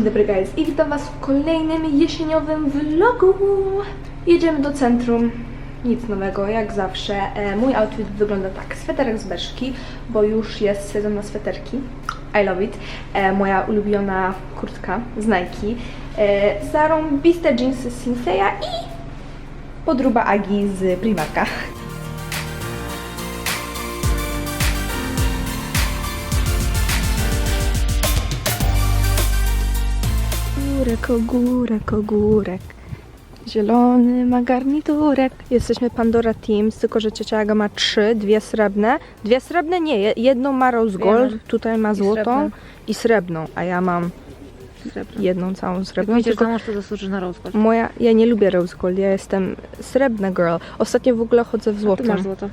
Dzień dobry guys i witam was w kolejnym jesieniowym vlogu. Jedziemy do centrum. Nic nowego, jak zawsze. E, mój outfit wygląda tak. Sweterek z Berszki, bo już jest sezon na sweterki. I love it. E, moja ulubiona kurtka z Nike. E, zarąbiste jeansy z Sinseya i podruba Agi z Primarka. Ogórek, ogórek, ogórek. Zielony ma garniturek. Jesteśmy Pandora Teams, tylko że ciocia Aga ma trzy, dwie srebrne. Dwie srebrne nie, je- jedną ma rose gold, tutaj ma złotą srebrną. i srebrną, a ja mam Srebrno. jedną całą Jak srebrną. wyjdziesz Tylko mąż, to zasłużysz na rozkład. moja, ja nie lubię rose gold, ja jestem srebrna girl. Ostatnio w ogóle chodzę w Ty złotym. masz złoto.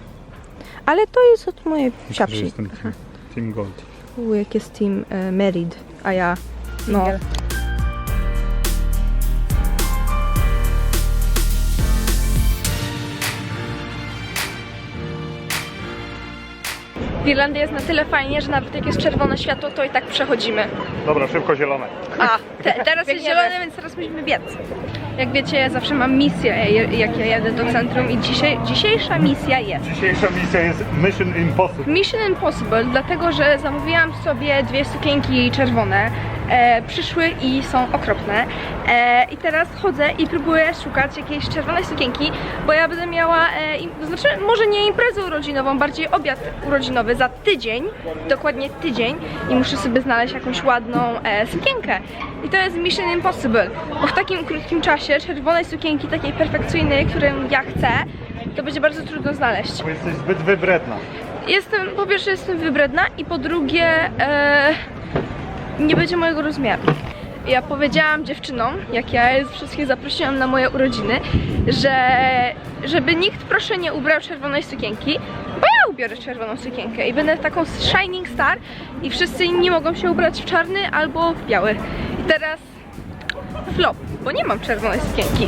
Ale to jest od mojej Myślę, że siapsi. jestem team, team Gold. U, jak jest team e, married, a ja no. Single. W Irlandii jest na tyle fajnie, że nawet jak jest czerwone światło, to i tak przechodzimy. Dobra, szybko zielone. A, te, teraz jest zielone, więc teraz musimy biec. Jak wiecie, ja zawsze mam misję, je- jak ja jadę do centrum i dzisiaj, dzisiejsza misja jest Dzisiejsza misja jest Mission Impossible. Mission Impossible, dlatego że zamówiłam sobie dwie sukienki czerwone. E, przyszły i są okropne. E, I teraz chodzę i próbuję szukać jakiejś czerwonej sukienki, bo ja będę miała, e, im, to znaczy może nie imprezę urodzinową, bardziej obiad urodzinowy za tydzień, dokładnie tydzień i muszę sobie znaleźć jakąś ładną e, sukienkę. I to jest Mission Impossible, bo w takim krótkim czasie czerwonej sukienki, takiej perfekcyjnej, którą ja chcę, to będzie bardzo trudno znaleźć. Bo jesteś zbyt wybredna. Jestem, po pierwsze jestem wybredna i po drugie e, nie będzie mojego rozmiaru. Ja powiedziałam dziewczynom, jak ja je wszystkich zaprosiłam na moje urodziny, że żeby nikt proszę nie ubrał czerwonej sukienki, bo ja ubiorę czerwoną sukienkę i będę taką shining star i wszyscy inni mogą się ubrać w czarny albo w biały. I teraz flop, bo nie mam czerwonej sukienki.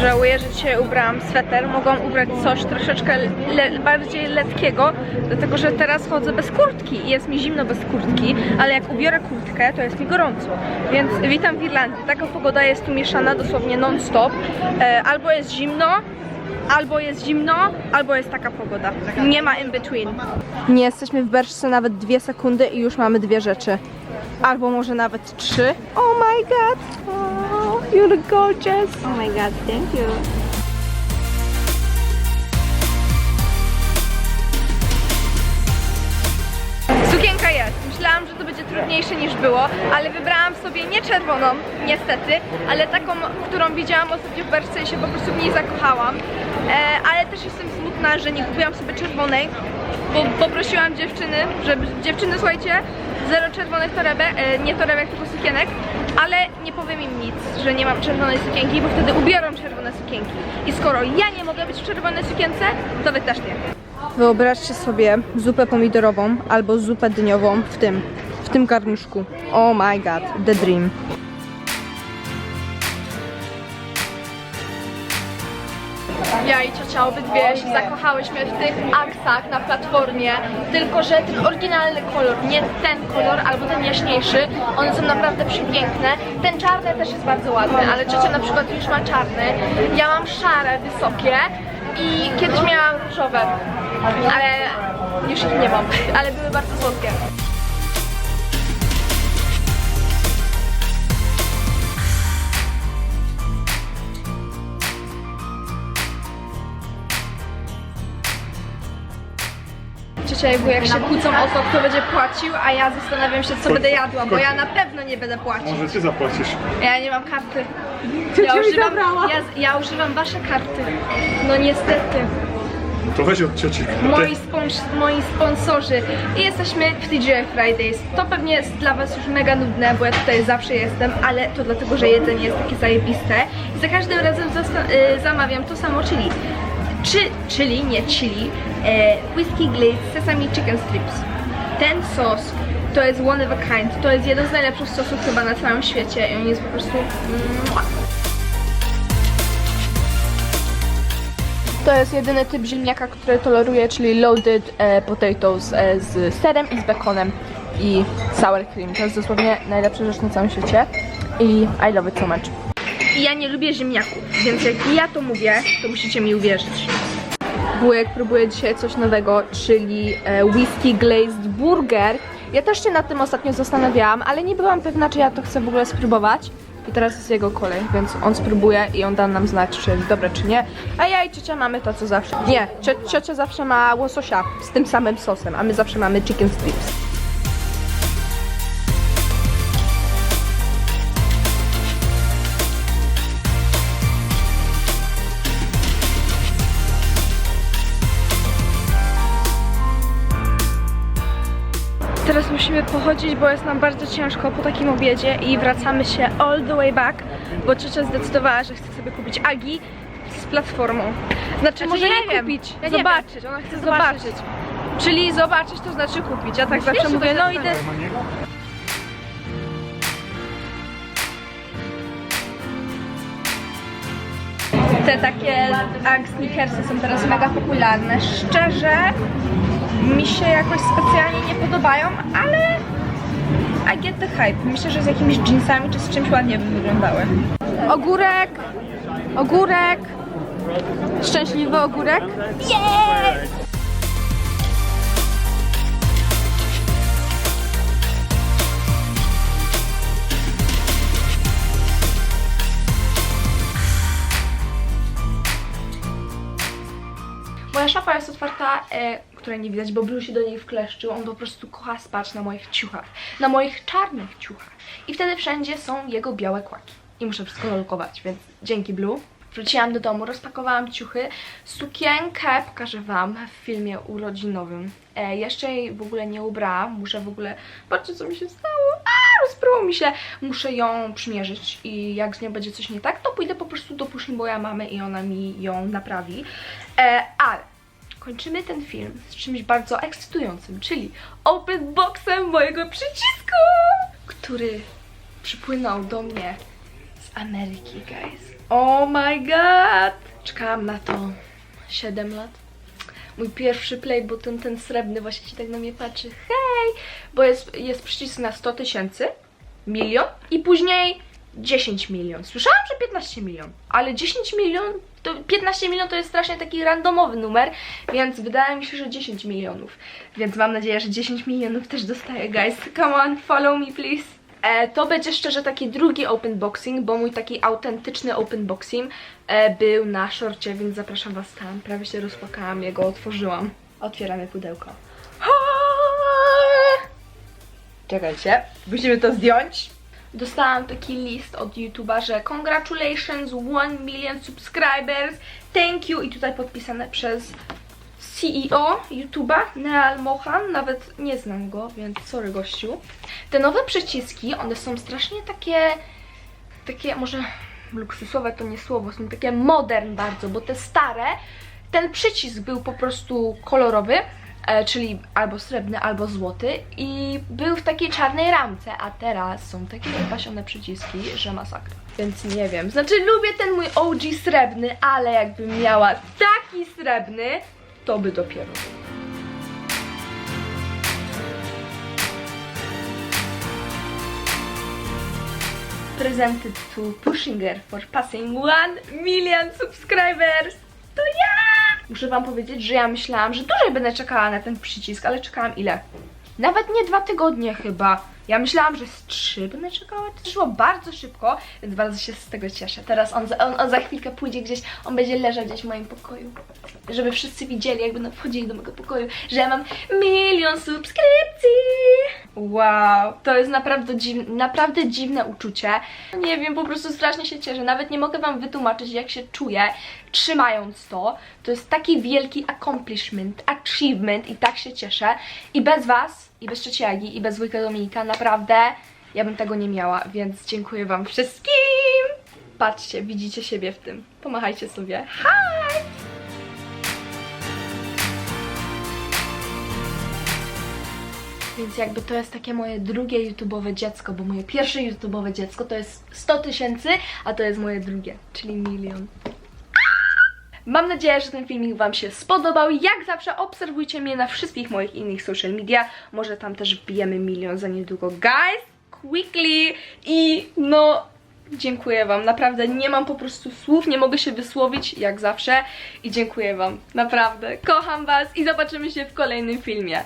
Żałuję, że dzisiaj ubrałam sweter. Mogłam ubrać coś troszeczkę le bardziej letkiego, dlatego że teraz chodzę bez kurtki i jest mi zimno bez kurtki, ale jak ubiorę kurtkę, to jest mi gorąco. Więc witam w Irlandii. Taka pogoda jest tu mieszana dosłownie non-stop. E, albo jest zimno, albo jest zimno, albo jest taka pogoda. Nie ma in between. Nie jesteśmy w Berszce nawet dwie sekundy i już mamy dwie rzeczy. Albo może nawet trzy. Oh my god! You look gorgeous! Oh my god, thank you. Sukienka jest. Myślałam, że to będzie trudniejsze niż było, ale wybrałam sobie nie czerwoną, niestety, ale taką, którą widziałam ostatnio w Berszce i się po prostu w niej zakochałam. E, ale też jestem smutna, że nie kupiłam sobie czerwonej, bo poprosiłam dziewczyny, żeby dziewczyny słuchajcie, zero czerwonych torebek, e, nie torebek, tylko sukienek, ale nie powiem im nic, że nie mam czerwonej sukienki, bo wtedy ubiorą czerwone sukienki. I skoro ja nie mogę być w czerwonej sukience, to wy też nie. Wyobraźcie sobie zupę pomidorową albo zupę dyniową w tym, w tym garnuszku. Oh my god, the dream. Ja i ciocia obydwie się zakochałyśmy w tych aksach na platformie, tylko że ten oryginalny kolor, nie ten kolor albo ten jaśniejszy, one są naprawdę przepiękne. Ten czarny też jest bardzo ładny, ale ciocia na przykład już ma czarny, ja mam szare, wysokie i kiedyś miałam różowe, ale już ich nie mam, ale były bardzo słodkie. Ciocia jakby jak się kłócą o to, kto będzie płacił, a ja zastanawiam się, co będę jadła, bo ja na pewno nie będę płacić. Może ty zapłacisz. Ja nie mam karty. Ja używam, ja, ja używam wasze karty. No niestety. To weź od cioci. Moi, spons moi sponsorzy. I jesteśmy w TGI Fridays. To pewnie jest dla was już mega nudne, bo ja tutaj zawsze jestem, ale to dlatego, że jedzenie jest takie zajebiste. I za każdym razem y, zamawiam to samo chili. Czy, chili, nie chili, e, whiskey glaze sesame chicken strips. Ten sos to jest one of a kind. To jest jeden z najlepszych sosów chyba na całym świecie i on jest po prostu... To jest jedyny typ ziemniaka, który toleruję, czyli loaded e, potatoes e, z serem i z bekonem i sour cream. To jest dosłownie najlepsza rzecz na całym świecie i I love it so much. I ja nie lubię ziemniaków, więc jak ja to mówię, to musicie mi uwierzyć. Wujek próbuje dzisiaj coś nowego, czyli e, whisky glazed burger. Ja też się nad tym ostatnio zastanawiałam, ale nie byłam pewna, czy ja to chcę w ogóle spróbować. I teraz jest jego kolej, więc on spróbuje i on da nam znać, czy jest dobre, czy nie. A ja i ciocia mamy to, co zawsze. Nie, cio ciocia zawsze ma łososia z tym samym sosem, a my zawsze mamy chicken strips. Teraz musimy pochodzić, bo jest nam bardzo ciężko po takim obiedzie i wracamy się all the way back, bo ciocia zdecydowała, że chce sobie kupić Agi z platformą. Znaczy, może nie nie, kupić, Ja nie zobaczyć, ona chce zobaczyć. Czyli zobaczyć to znaczy kupić. Ja tak zawsze mówię, no idę. Te takie Ag sneakersy są teraz mega popularne. Szczerze, mi się jakoś specjalnie nie podobają, ale I get the hype. Myślę, że z jakimiś jeansami czy z czymś ładnie by wyglądały. Ogórek! Ogórek! Szczęśliwy ogórek? Yes! E, której nie widać, bo Blue się do niej wkleszczył. On po prostu kocha spać na moich ciuchach. Na moich czarnych ciuchach. I wtedy wszędzie są jego białe kłaki. I muszę wszystko lolkować, więc dzięki Blue. Wróciłam do domu, rozpakowałam ciuchy. Sukienkę pokażę Wam w filmie urodzinowym. E, jeszcze jej w ogóle nie ubrałam. Muszę w ogóle... Patrzcie, co mi się stało. A, rozpruło mi się. Muszę ją przymierzyć i jak z nią będzie coś nie tak, to pójdę po prostu do Pushing Boya mamy i ona mi ją naprawi. E, ale kończymy ten film z czymś bardzo ekscytującym, czyli open boxem mojego przycisku, który przypłynął do mnie z Ameryki, guys. Oh my god! Czekałam na to 7 lat. Mój pierwszy play button, ten srebrny, właśnie się tak na mnie patrzy. Hej! Bo jest, jest przycisk na 100 tysięcy, milion i później 10 milion. Słyszałam, że 15 milion, ale 10 milion, to 15 milion to jest strasznie taki randomowy numer, więc wydaje mi się, że 10 milionów. Więc mam nadzieję, że 10 milionów też dostaję, guys. Come on, follow me, please. E, to będzie szczerze taki drugi open boxing, bo mój taki autentyczny open boxing e, był na szorcie, więc zapraszam was tam. Prawie się rozpłakałam, jego otworzyłam. Otwieramy pudełko. Czekajcie, musimy to zdjąć. Dostałam taki list od YouTube'a, że congratulations, 1 million subscribers, thank you i tutaj podpisane przez CEO YouTube'a, Neal Mohan, nawet nie znam go, więc sorry gościu. Te nowe przyciski, one są strasznie takie, takie może luksusowe to nie słowo, są takie modern bardzo, bo te stare, ten przycisk był po prostu kolorowy, czyli albo srebrny, albo złoty i był w takiej czarnej ramce, a teraz są takie wypasione przyciski, że masakra. Więc nie wiem, znaczy lubię ten mój OG srebrny, ale jakbym miała taki srebrny, to by dopiero. Presented to Pushinger for passing 1 million subscribers. To ja! Muszę wam powiedzieć, że ja myślałam, że dłużej będę czekała na ten przycisk, ale czekałam ile? Nawet nie dwa tygodnie chyba. Ja myślałam, że z trzy będę czekała. To szło bardzo szybko, więc bardzo się z tego cieszę. Teraz on, za- on, on za chwilkę pójdzie gdzieś, on będzie leżał gdzieś w moim pokoju. Żeby wszyscy widzieli, jak będą wchodzili do mojego pokoju, że ja mam milion subskrypcji. Wow, to jest naprawdę, dziw, naprawdę dziwne uczucie. Nie wiem, po prostu strasznie się cieszę. Nawet nie mogę wam wytłumaczyć, jak się czuję, trzymając to. To jest taki wielki accomplishment, achievement i tak się cieszę. I bez was, i bez Czeciagi, i bez wujka Dominika, naprawdę ja bym tego nie miała, więc dziękuję wam wszystkim. Patrzcie, widzicie siebie w tym. Pomachajcie sobie. Hi! Więc jakby to jest takie moje drugie YouTube'owe dziecko, bo moje pierwsze YouTube'owe dziecko to jest 100 tysięcy, a to jest moje drugie, czyli milion. Mam nadzieję, że ten filmik Wam się spodobał. Jak zawsze obserwujcie mnie na wszystkich moich innych social media. Może tam też wbijemy milion za niedługo. Guys, quickly! I no, dziękuję Wam. Naprawdę nie mam po prostu słów, nie mogę się wysłowić jak zawsze. I dziękuję Wam. Naprawdę. Kocham Was i zobaczymy się w kolejnym filmie.